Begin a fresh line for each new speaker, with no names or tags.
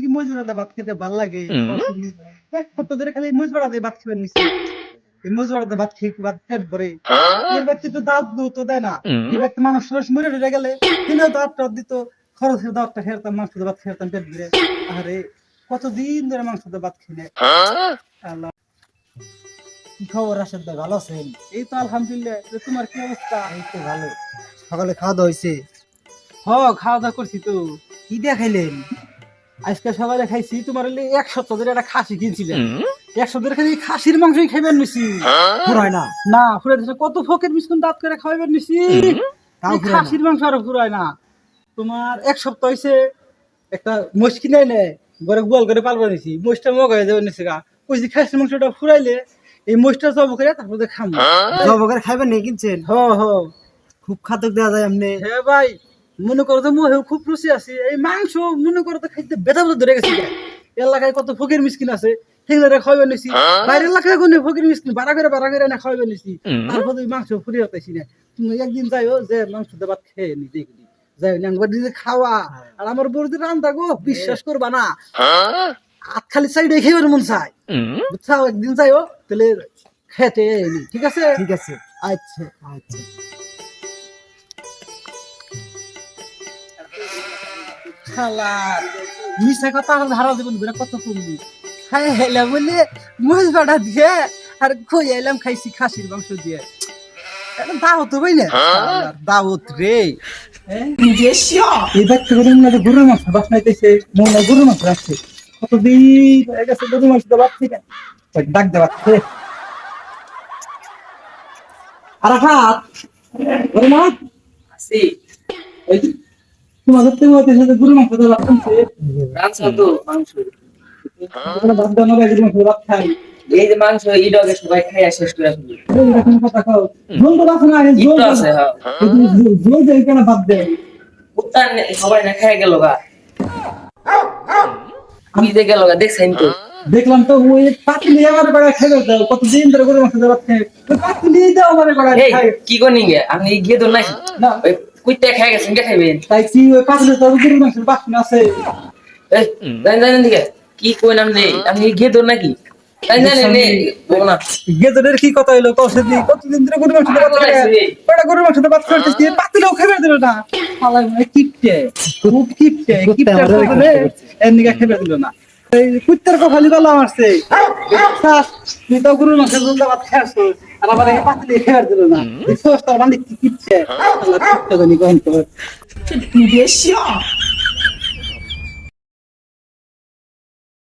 কি মজুরাতে ভাত খেতে ভালো লাগে? এক সপ্তাহ ধরে। খালি মজুরাতে ভাত খাবেন নিশ্চয় মজুরাতে ভাত খেয়ে ভাত পেট ভরে? এর ব্যক্তি তো দাঁত তো দেয় না। এই ব্যক্তি মানুষ মানুষ মরে টরে গেলে কিনেও দাঁত টাত দিত খরচের দাঁতটা খেরতাম মাংস দিয়ে ভাত খেরতাম পেট ভরে। আরে কতদিন ধরে মাংস ভাত আল্লাহ।
কি খবর রাশেদ ভাই ভালো আছেন?
এই তো আলহামদুলিল্লাহ। তোমার কি অবস্থা?
এই তো ভালো। সকালে খাওয়া দাওয়া হয়েছে।
হ খাওয়া দাওয়া করছি তো।
কি দিয়ে খাইলেন
আজকে সকালে খাইছি তোমার এক সপ্তাহ ধরে একটা খাসি কিনছিলেন। এক সপ্তাহ ধরে খালি খাসির মাংসই খাইবেন নিছি
ফুরায় না।
না ফুরাই দিছে কত ফকের বিস্কুট দাঁত করে খাইবেন নিছি
তাও না।
খাসির মাংস আর ফুরায় না। তোমার এক সপ্তাহ হয়েছে একটা মোষ কিনে এনে ঘরে গোয়াল করে পালবা নিছি। মোষটা মগাই যাবে নিছি গা। ওই যে খাসির মাংসটা ফুরাইলে এই মোষটা জব করে তারপরে খামো।
জব করে খাইবেন নেই কিনছেন?
হ হ।
খুব খাতক দেওয়া যায় এমনি।
হ্যাঁ ভাই। মনে করো তো মোহে খুব রুচি আছে এই মাংস মনে করো তো খাইতে বেতা বেতা ধরে গেছি। এলাকায় কত ফকির মিসকিন আছে সেগুলো খাওয়াবে নিছি। বাইরের এলাকায় কোনো ফকির মিসকিন বাড়া করে বাড়া করে না খাওয়াবে নিছি। তারপর ওই মাংস ফুরিয়ে হতাইছি না। তুমি একদিন যাইও যে মাংস দেবাত খেয়ে নি দেখবি যাই একবার নিজে খাওয়া। আর আমার বড়দের রান্না গো বিশ্বাস করবা না। হাত খালি সাইডে খেয়ে মন চাই বুঝছাও একদিন যাইও তাহলে খেতে ঠিক আছে?
ঠিক আছে।
আচ্ছা
আচ্ছা।
খালার মিশা কথা আর ধারা জীবন বেড়া কত কমবি। খাই হেলা বলে মুজ বাড়া দিয়ে আর খই এলাম খাইছি খাসির মাংস দিয়ে। দাওত ভাই না। দাওত রে। এই করে মনে হয় গরুর মাংস বাস নাইতেছে মনে হয় গরুর মাংস রাখছে। কতদিন হয়ে গেছে গরুর মাংস দেওয়া ঠিক ডাক দেওয়া গরুর মাংস ওই যে তোমাদের তো মতে সাথে গরুর মাংস দেওয়া লাগছে
রান্না তো মাংস।
তোমরা বাদ দাও না ভাই, মাংস ভাত
এই যে মাংস সবাই খাইয়া শেষ করে ফেলি।
এই কথা খাও ঝোল তো রাখো না আগে ঝোল
ইটো
দাও।
আছে হ্যাঁ।
কেন বাদ দেয়
উত্তান সবাই না খাইয়া গেল গা। আমি যে গেল গা দেখছেন তো?
দেখলাম তো ওই পাতিলি আমার বেড়া খাইবে দাও কতদিন ধরে গরু মাংস খাই ওই পাতিলি দাও আমার বেড়া
এই কি করনি গে? আপনি গিয়ে তো নাই
না
কুইতে খাই গেছেন কে খাইবেন।
তাই কি ওই পাতিলি তো গরুর মাংসের বাসন আছে?
এই জানেন জানেন দিকে কি কই নাম নেই আপনি গিয়ে তো নাকি?
গেদরের কি কথা হইল? সাথে কতদিন ধরে গরুর মাংস ভাত খাই বেড়া গরুর মাংস ভাত খাইতেছি পাতিলেও খাইবে দিল না। শালাই মানে কিপটে খুব কিপটে কিপটে নিগা খাইবে দিল না। কুত্তার কপালি গলা মারছে তুই তো গরুর মাংস জলদা ভাত খাইছ আর আবার এই পাতিলে খাইবে দিল না। সস্তা মানে কি কিপটে শালা কিপটে জানি কখন তো